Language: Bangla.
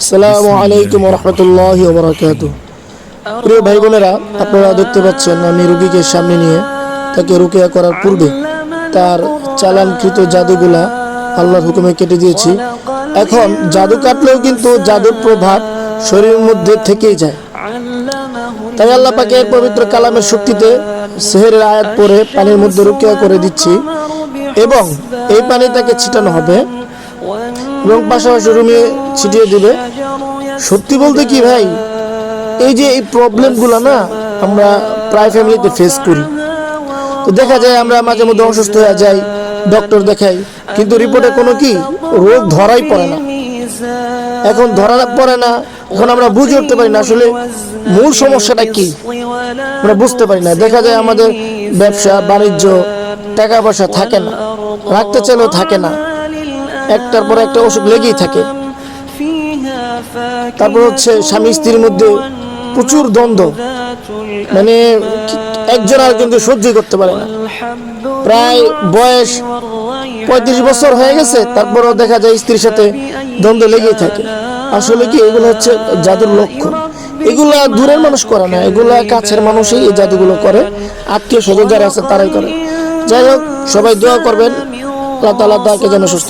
আসসালামু আলাইকুম রহমতুল্লাহ বরাকাত প্রিয় ভাই বোনেরা আপনারা দেখতে পাচ্ছেন আমি রুগীকে সামনে নিয়ে তাকে রুকিয়া করার পূর্বে তার চালানকৃত জাদুগুলা আল্লাহর হুকুমে কেটে দিয়েছি। এখন জাদু কাটলেও কিন্তু জাদুর প্রভাব শরীরের মধ্যে থেকেই যায়। তাই আল্লাহ পাকের পবিত্র কালামের শক্তিতে সেহেরের আয়াত পরে পানির মধ্যে রুকিয়া করে দিচ্ছি এবং এই পানি তাকে ছিটানো হবে। এবং পাশাপাশি রুমে ছিটিয়ে দিবে। সত্যি বলতে কি ভাই, এই যে এই প্রবলেমগুলো না, আমরা প্রায় ফ্যামিলিতে ফেস করি। তো দেখা যায় আমরা মাঝে মধ্যে অসুস্থ হয়ে যাই ডক্টর দেখাই, কিন্তু রিপোর্টে কোনো কি, রোগ ধরাই পড়ে না। এখন ধরা পড়ে না, এখন আমরা বুঝে উঠতে পারি না আসলে মূল সমস্যাটা কি। আমরা বুঝতে পারি না। দেখা যায় আমাদের ব্যবসা, বাণিজ্য, টাকা পয়সা থাকে না, রাখতে চাইলেও থাকে না। একটার পর একটা অসুখ লেগেই থাকে। তারপর হচ্ছে স্বামী স্ত্রীর মধ্যে প্রচুর দ্বন্দ্ব। মানে একজন আরেকজনকে সহ্য করতে পারে না। প্রায় বয়স পঁয়ত্রিশ বছর হয়ে গেছে, তারপরও দেখা যায় স্ত্রীর সাথে দ্বন্দ্ব লেগেই থাকে। আসলে কি এগুলো হচ্ছে জাদুর লক্ষণ। এগুলা দূরের মানুষ করে না, এগুলা কাছের মানুষই এই জাদুগুলো করে। আত্মীয় স্বজন যারা আছে তারাই করে। যাই হোক, সবাই দোয়া করবেন। আল্লাহ তালা তাকে যেন সুস্থ